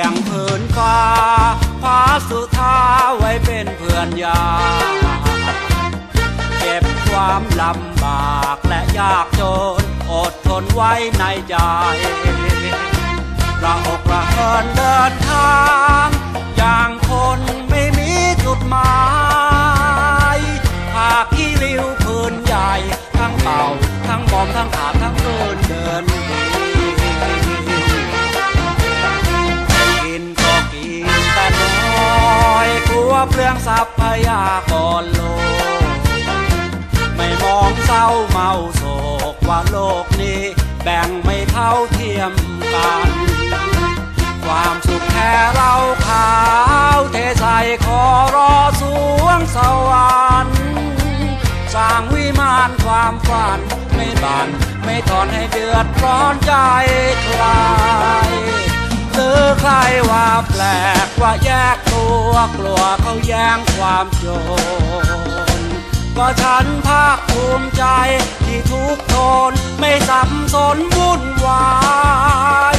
ียงพื้นฟ้าฟ้าสุธาไว้เป็นเพื่อนยา เก็บความลำบากและยากจน อดทนไว้ในใจระอกระเหินเดินทาง ยากรโลก ไม่มองเศร้าเมาโศกว่าโลกนี้แบ่งไม่เท่าเทียมกัน ความสุขแค่เราขาวเทใส่ขอรอสวงสวรรค์สร้างวิมานความฝันไม่บันไม่ทอนให้เดือดร้อนใจใครหรือใครว่าแปลกว่าแยก วกลัวเขาแย่งความโจรก็ฉันภาคภูมิใจที่ทุกคนไม่สับสนวุ่นวาย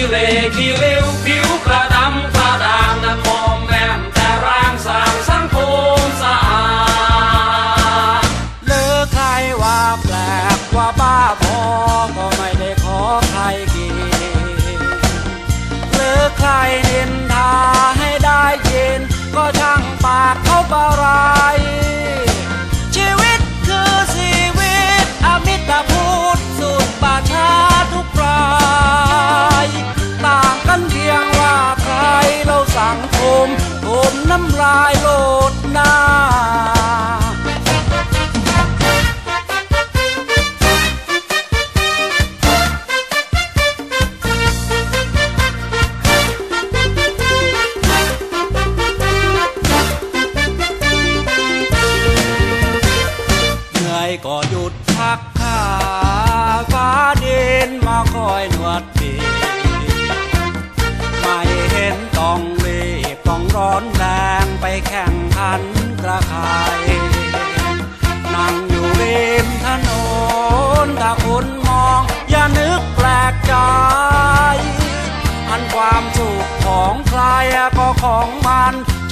ผ้าขี้เหล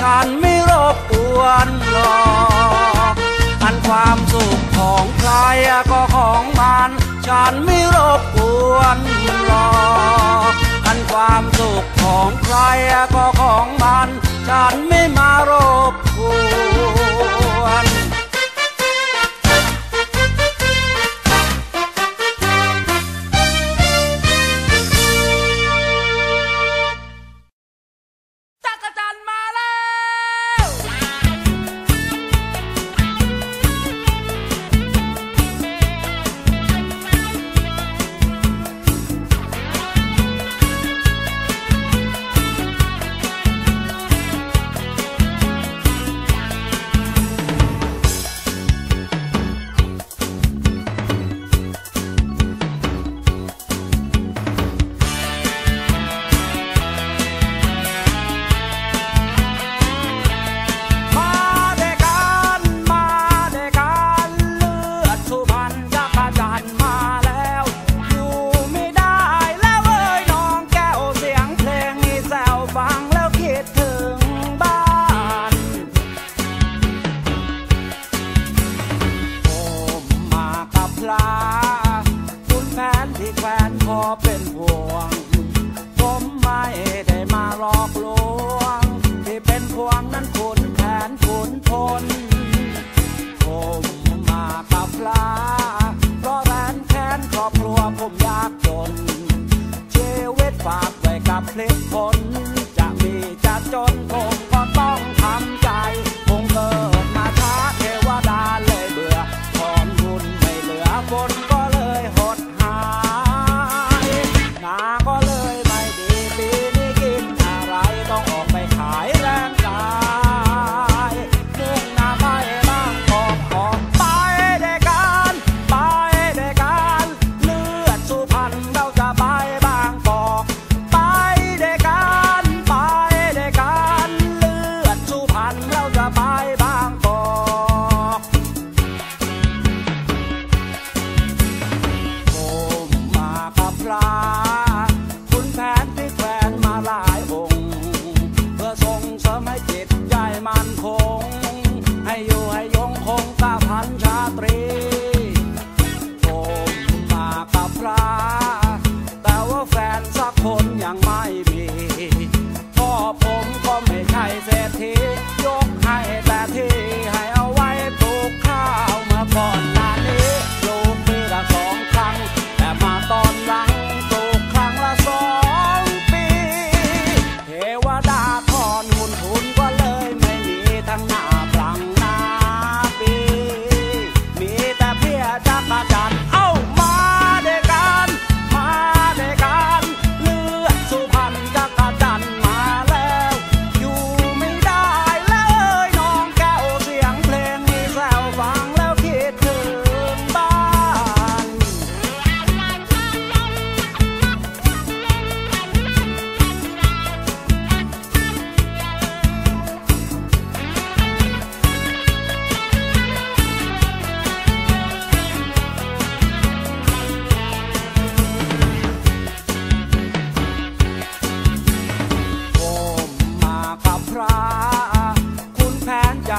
ฉันไม่รบกวนหรอกอันความสุขของใครก็ของมัน ฉันไม่รบกวนหรอกอันความสุขของใครก็ของมัน ฉันไม่มารบกวน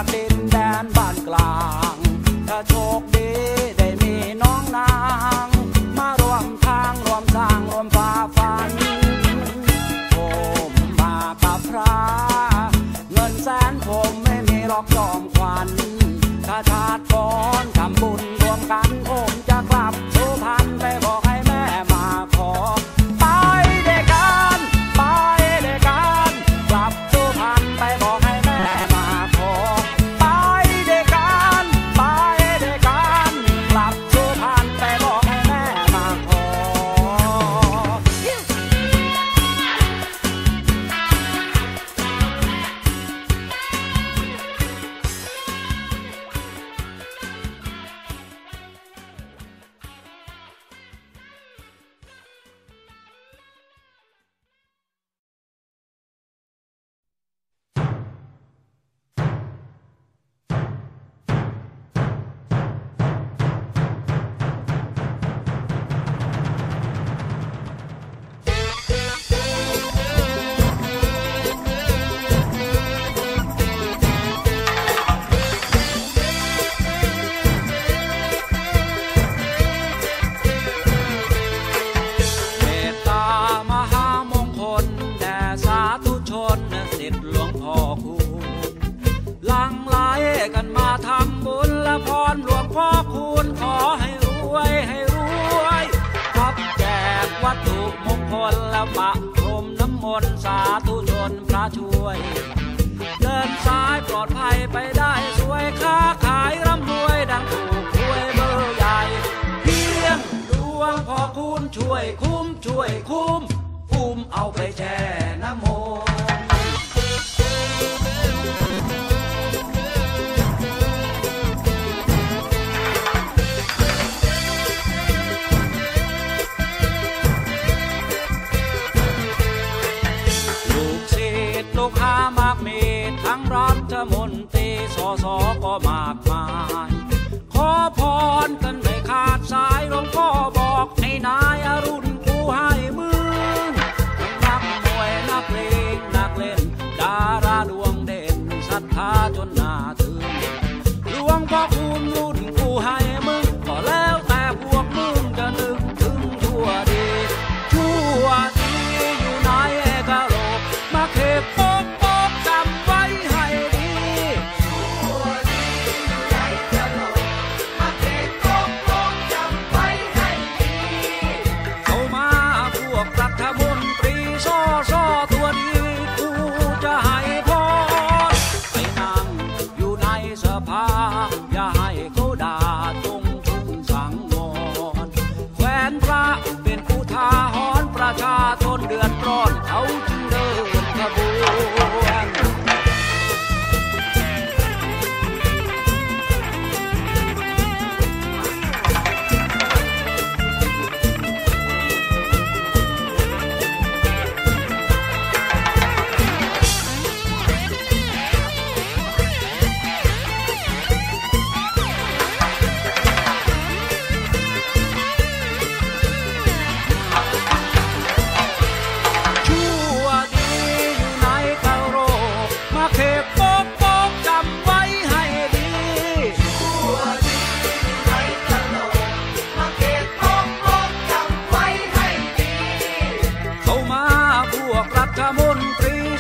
แผ มงคลและปะพรมน้ำมนต์สาธุชนพระช่วย เดินซ้ายปลอดภัยไปได้สวยค้าขายร่ำรวยดังถูกหวยเบอร์ใหญ่ เพียงดวงพอคุณช่วยคุ้มช่วยคุ้มคุ้มเอาไปแช่น้ำมนต์ สอก็มากมาย ขอพรกันไม่ขาดสายหลวงพ่อบอกให้นายอรุณกูให้มึงนักมวยนักเลงนักเล่น ดาราดวงเด่นศรัทธาจนนาถึงหลวงพ่อคุณรุ่น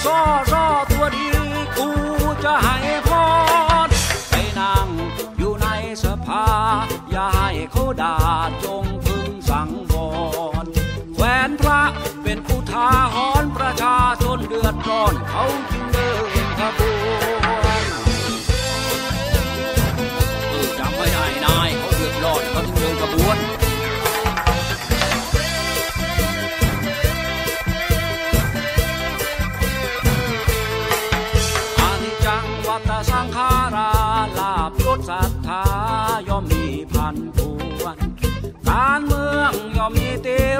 ซอซ่อตัวดีกูจะให้พรไปนั่งอยู่ในสภา อย่าให้เขาด่าจงพึงสังวรแควนพระเป็นผู้ทาหรณ์ประชาชนเดือดร้อนเขาจึงเดินขบวนจำไว้ได้นายเขาเดือดร้อนเขาจึงเดินขอม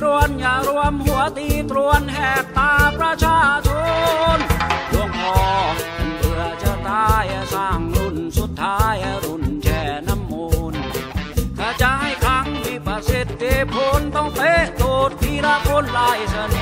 รวนอย่ารวมหัวตีตรวนแหกตาประชาชนหลวงพ่อเบื่อจะตายสร้างรุ่นสุดท้ายรุ่นแช่น้ำมูลถ้าจะให้ครั้งมีประสิทธิผลต้องเตะโดดทีละคนลายเสน